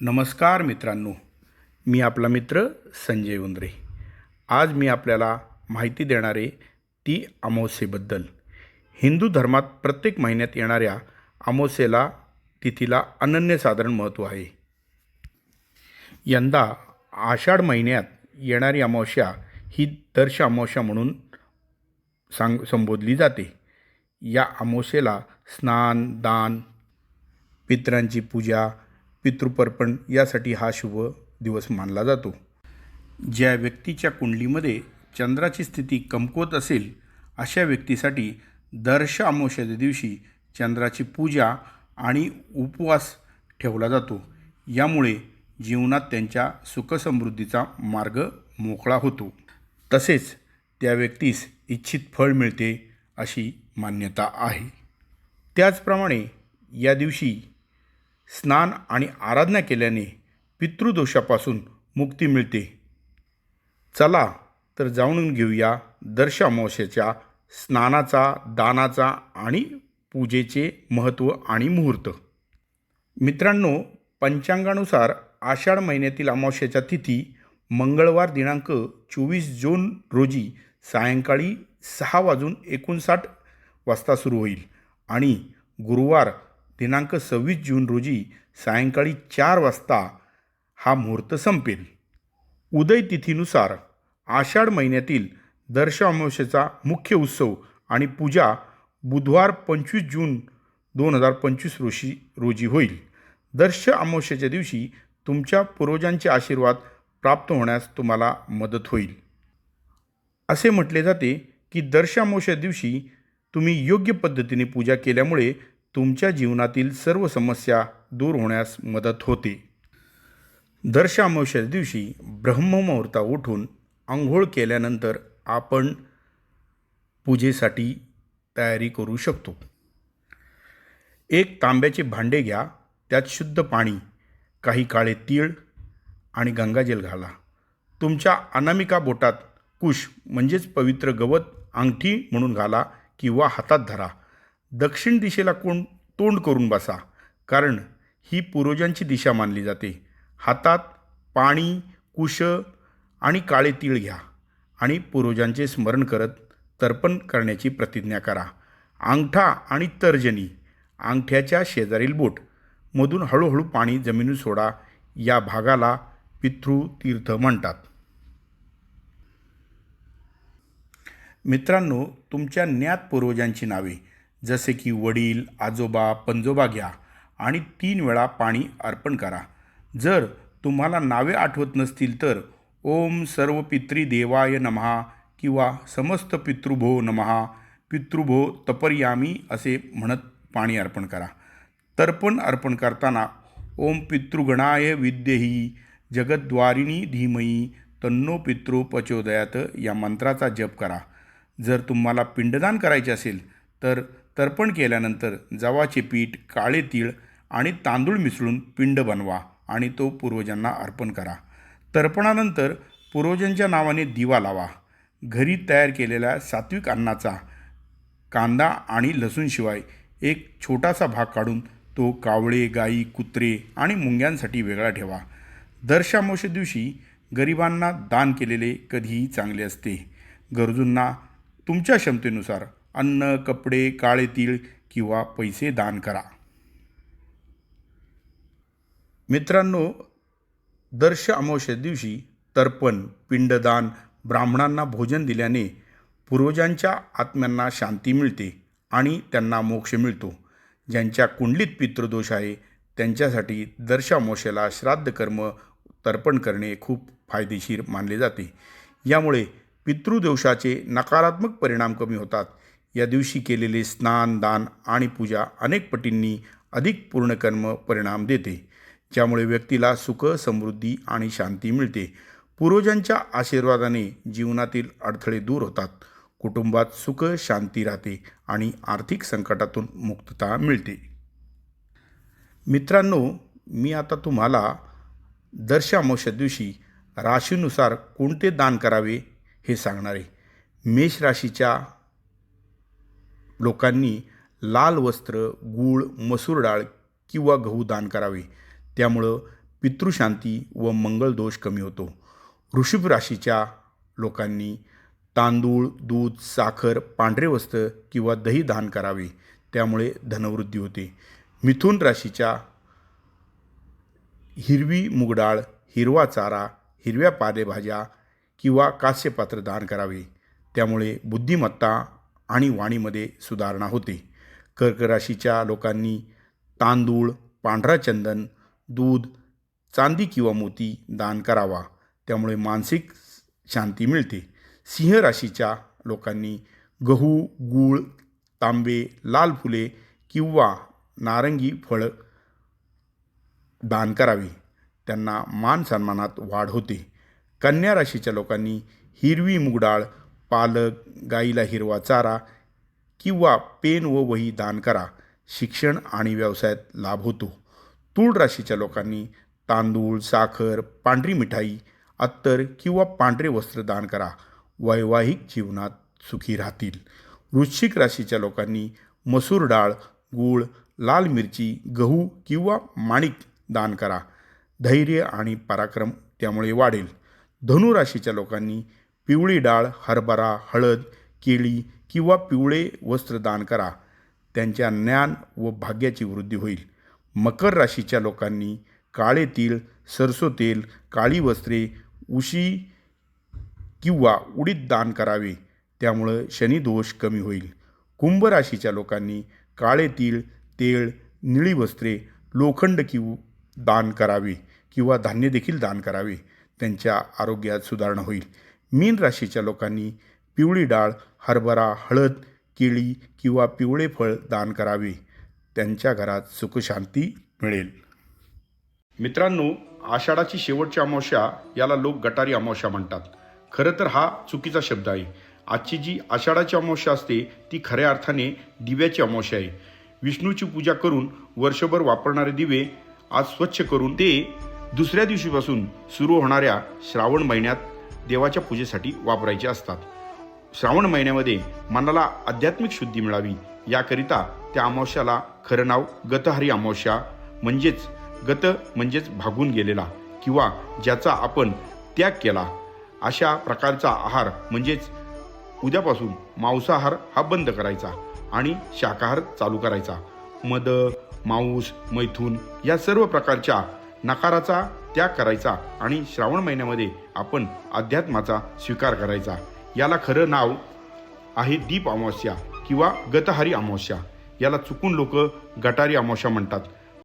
नमस्कार मित्रांनो मी आपला मित्र संजय उंद्रे. आज मी आपल्याला माहिती देणारे ती अमावस्येबद्दल. हिंदू धर्मात प्रत्येक महिन्यात येणाऱ्या अमावस्येला तिथीला अनन्यसाधारण महत्त्व आहे. यंदा आषाढ महिन्यात येणारी अमावस्या ही दर्श अमावस्या म्हणून सांग संबोधली जाते. या अमावस्येला स्नान दान पित्रांची पूजा पितृपर्पण यासाठी हा शुभ दिवस मानला जातो. ज्या व्यक्तीच्या कुंडलीमध्ये चंद्राची स्थिती कमकुवत असेल अशा व्यक्तीसाठी दर्श अमावस्याच्या दिवशी चंद्राची पूजा आणि उपवास ठेवला जातो. यामुळे जीवनात त्यांच्या सुखसमृद्धीचा मार्ग मोकळा होतो. तसेच त्या व्यक्तीस इच्छित फळ मिळते अशी मान्यता आहे. त्याचप्रमाणे या दिवशी स्नान आणि आराधना केल्याने पितृदोषापासून मुक्ती मिळते. चला तर जाणून घेऊया दर्श अमावस्येच्या स्नानाचा दानाचा आणि पूजेचे महत्त्व आणि मुहूर्त. मित्रांनो पंचांगानुसार आषाढ महिन्यातील अमावस्येच्या तिथी मंगळवार दिनांक चोवीस जून रोजी सायंकाळी सहा वाजून एकोणसाठ वाजता सुरू होईल आणि गुरुवार दिनांक सव्वीस जून रोजी सायंकाळी चार वाजता हा मुहूर्त संपेल. उदय तिथीनुसार आषाढ महिन्यातील दर्श अमावस्येचा मुख्य उत्सव आणि पूजा बुधवार पंचवीस जून दोन हजार पंचवीस रोशी रोजी होईल. दर्श अमावस्येच्या दिवशी तुमच्या पूर्वजांचे आशीर्वाद प्राप्त होण्यास तुम्हाला मदत होईल. असे म्हटले जाते की दर्श अमावस्या दिवशी तुम्ही योग्य पद्धतीने पूजा केल्यामुळे तुमच्या जीवनातील सर्व समस्या दूर होण्यास मदत होते. दर्श दिवशी ब्रह्ममुहूर्ता उठून आंघोळ केल्यानंतर आपण पूजेसाठी तयारी करू शकतो. एक तांब्याचे भांडे घ्या त्यात शुद्ध पाणी काही काळे तीळ आणि गंगाजल घाला. तुमच्या अनामिका बोटात कुश म्हणजेच पवित्र गवत अंगठी म्हणून घाला किंवा हातात धरा. दक्षिण दिशेला कोण तोंड करून बसा कारण ही पूर्वजांची दिशा मानली जाते. हातात पाणी कुश आणि काळे तीळ घ्या आणि पूर्वजांचे स्मरण करत तर्पण करण्याची प्रतिज्ञा करा. अंगठा आणि तर्जनी अंगठ्याच्या शेजारील बोट मधून हळूहळू पाणी जमिनी सोडा या भागाला पितृतीर्थ म्हणतात. मित्रांनो तुमच्या ज्ञात पूर्वजांची नावे जसे की वडील आजोबा पंजोबा घ्या आणि तीन वेळा पाणी अर्पण करा. जर तुम्हाला नावे आठवत नसतील तर ओम सर्व पितृ देवाय नमहा किंवा समस्त पितृभो नमहा पितृभो तपर्यामी असे म्हणत पाणी अर्पण करा. तर्पण अर्पण करताना ओम पितृगणाय विद्येही जगद्वारिणी धीमयी तन्नो पितृ पचोदयात या मंत्राचा जप करा. जर तुम्हाला पिंडदान करायचे असेल तर तर्पण केल्यानंतर जवाचे पीठ काळे तीळ आणि तांदूळ मिसळून पिंड बनवा आणि तो पूर्वजांना अर्पण करा. तर्पणानंतर पूर्वजांच्या नावाने दिवा लावा. घरी तयार केलेल्या सात्विक अन्नाचा कांदा आणि लसूणशिवाय एक छोटासा भाग काढून तो कावळे गाई कुत्रे आणि मुंग्यांसाठी वेगळा ठेवा. दर्शामोशे दिवशी गरिबांना दान केलेले कधीही चांगले असते. गरजूंना तुमच्या क्षमतेनुसार अन्न कपडे काळे तीळ किंवा पैसे दान करा. मित्रांनो दर्श अमावस्या दिवशी तर्पण पिंडदान ब्राह्मणांना भोजन दिल्याने पूर्वजांच्या आत्म्यांना शांती मिळते आणि त्यांना मोक्ष मिळतो. ज्यांच्या कुंडलीत पितृदोष आहे त्यांच्यासाठी दर्श अमावस्येला श्राद्ध कर्म तर्पण करणे खूप फायदेशीर मानले जाते. यामुळे पितृदोषाचे नकारात्मक परिणाम कमी होतात. या दिवशी केलेले स्नान दान आणि पूजा अनेक पटींनी अधिक पूर्णकर्म परिणाम देते. ज्यामुळे व्यक्तीला सुख समृद्धी आणि शांती मिळते. पूर्वजांच्या आशीर्वादाने जीवनातील अडथळे दूर होतात. कुटुंबात सुख शांती राहते आणि आर्थिक संकटातून मुक्तता मिळते. मित्रांनो मी आता तुम्हाला दर्श दिवशी राशीनुसार कोणते दान करावे हे सांगणार आहे. मेष राशीच्या लोकांनी लाल वस्त्र गूळ मसूर डाळ किंवा गहू दान करावे. त्यामुळं पितृशांती व मंगळदोष कमी होतो. वृषभ राशीच्या लोकांनी तांदूळ दूध साखर पांढरे वस्त्र किंवा दही दान करावे. त्यामुळे धनवृद्धी होते. मिथुन राशीच्या हिरवी मुगडाळ हिरवा चारा हिरव्या पालेभाज्या किंवा कास्यपात्र दान करावे. त्यामुळे बुद्धिमत्ता आणि वाणीमध्ये सुधारणा होते. कर्क राशीच्या लोकांनी तांदूळ पांढरा चंदन दूध चांदी किंवा मोती दान करावा. त्यामुळे मानसिक शांती मिळते. सिंह राशीच्या लोकांनी गहू गूळ तांबे लाल फुले किंवा नारंगी फळ दान करावे. त्यांना मान सन्मानात वाढ होते. कन्या राशीच्या लोकांनी हिरवी मुगडाळ पालक गाईला हिरवा चारा किंवा पेन व वही दान करा. शिक्षण आणि व्यवसायात लाभ होतो. तूळ राशीच्या लोकांनी तांदूळ साखर पांढरी मिठाई अत्तर किंवा पांढरे वस्त्र दान करा. वैवाहिक जीवनात सुखी राहतील. वृश्चिक राशीच्या लोकांनी मसूर डाळ गूळ लाल मिरची गहू किंवा माणिक दान करा. धैर्य आणि पराक्रम त्यामुळे वाढेल. धनुराशीच्या लोकांनी पिवळी डाळ हरभरा हळद केळी किंवा पिवळे वस्त्र दान करा. त्यांच्या ज्ञान व भाग्याची वृद्धी होईल. मकर राशीच्या लोकांनी काळे तीळ सरसो तेल काळी वस्त्रे उशी किंवा उडीद दान करावे. त्यामुळं शनिदोष कमी होईल. कुंभ राशीच्या लोकांनी काळे तीळ तेळ निळी वस्त्रे लोखंड किव दान करावे किंवा धान्य देखील दान करावे. त्यांच्या आरोग्यात सुधारणा होईल. मीन राशीच्या लोकांनी पिवळी डाळ हरभरा हळद केळी किंवा पिवळे फळ दान करावे. त्यांच्या घरात सुखशांती मिळेल. मित्रांनो आषाढाची शेवटची अमावस्या याला लोक गटारी अमावस्या म्हणतात. खरं तर हा चुकीचा शब्द आहे. आजची जी आषाढाची अमावस्या असते ती खऱ्या अर्थाने दिव्याची अमावस्या आहे. विष्णूची पूजा करून वर्षभर वापरणारे दिवे आज स्वच्छ करून ते दुसऱ्या दिवशीपासून सुरू होणाऱ्या श्रावण महिन्यात देवाच्या पूजेसाठी वापरायचे असतात. श्रावण महिन्यामध्ये मनाला आध्यात्मिक शुद्धी मिळावी याकरिता त्या अमावस्याला खरं नाव गतहरी अमावस्या म्हणजेच गत म्हणजेच भागून गेलेला किंवा ज्याचा आपण त्याग केला. अशा प्रकारचा आहार म्हणजेच उद्यापासून मांसाहार हा बंद करायचा आणि शाकाहार चालू करायचा. मद मांस मैथून या सर्व प्रकारच्या नकाराचा त्याग करायचा आणि श्रावण महिन्यामध्ये आपण अध्यात्माचा स्वीकार करायचा. याला खरं नाव आहे दीप अमावस्या किंवा गतहारी अमावस्या. याला चुकून लोक गटारी अमावस्या म्हणतात.